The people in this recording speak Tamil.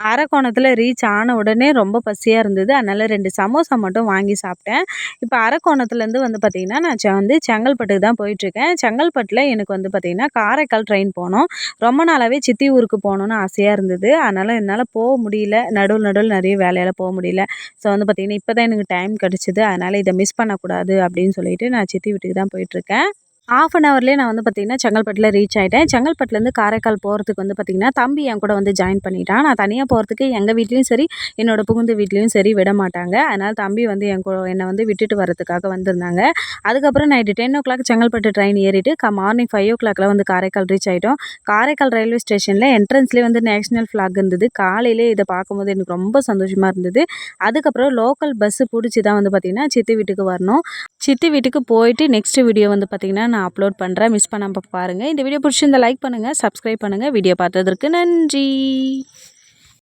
அரக்கோணத்தில் ரீச் ஆன உடனே ரொம்ப பசியாக இருந்தது. அதனால் ரெண்டு சமோசா மட்டும் வாங்கி சாப்பிட்டேன். இப்போ அரக்கோணத்துலேருந்து வந்து பார்த்திங்கன்னா நான் வந்து செங்கல்பட்டுக்கு தான் போயிட்டுருக்கேன். செங்கல்பட்டில் எனக்கு வந்து பார்த்திங்கன்னா காரைக்கால் ட்ரெயின் போனோம். ரொம்ப நாளாகவே சித்தி ஊருக்கு போகணுன்னு ஆசையாக இருந்தது. அதனால் என்னால் போக முடியல. நடுவில் நடுவில் நிறைய வேலையால் போக முடியல. ஸோ வந்து பார்த்திங்கன்னா இப்போ தான் எனக்கு டைம் கிடச்சிது. அதனால் இதை மிஸ் பண்ணக்கூடாது அப்படின்னு சொல்லிட்டு நான் சித்தி வீட்டுக்கு தான் போயிட்டுருக்கேன். ஆஃப் அன் ஹவர்லேயே நான் வந்து பார்த்திங்கன்னா செங்கல்பட்டில் ரீச் ஆகிட்டேன் செங்கல்பட்டுலேருந்து காரைக்கால் போகிறதுக்கு வந்து பார்த்திங்கன்னா தம்பி என் கூட வந்து ஜாயின் பண்ணிட்டான். நான் தனியாக போகிறதுக்கு எங்கள் வீட்லேயும் சரி என்னோடய புகுந்து வீட்லேயும் சரி விட மாட்டாங்க. அதனால் தம்பி வந்து என் கூட என்னை வந்து விட்டுட்டு வரதுக்காக வந்திருந்தாங்க. அதுக்கப்புறம் night ten o'clock Chengalpattu train ஏறிட்டு க மார்னிங் ஃபைவ் ஓ கிளாக்லாம் வந்து காரைக்கால் ரீச் ஆகிட்டோம் காரைக்கால் ரயில்வே ஸ்டேஷனில் என்ட்ரன்ஸ்லேயே வந்து நேஷ்னல் ஃப்ளாக் இருந்தது. காலையிலே இதை பார்க்கும்போது எனக்கு ரொம்ப சந்தோஷமாக இருந்தது. அதுக்கப்புறம் லோக்கல் பஸ்ஸு பிடிச்சி தான் வந்து பார்த்திங்கன்னா சித்தி வீட்டுக்கு வரணும். சித்தி வீட்டுக்கு போயிட்டு நெக்ஸ்ட் வீடியோ வந்து பார்த்திங்கன்னா நான் அப்லோட் பண்ணுறேன் மிஸ் பண்ணாமல் பாருங்கள் இந்த வீடியோ பிடிச்சிருந்தா லைக் பண்ணுங்கள் சப்ஸ்கிரைப் பண்ணுங்கள் வீடியோ பார்த்ததற்கு நன்றி.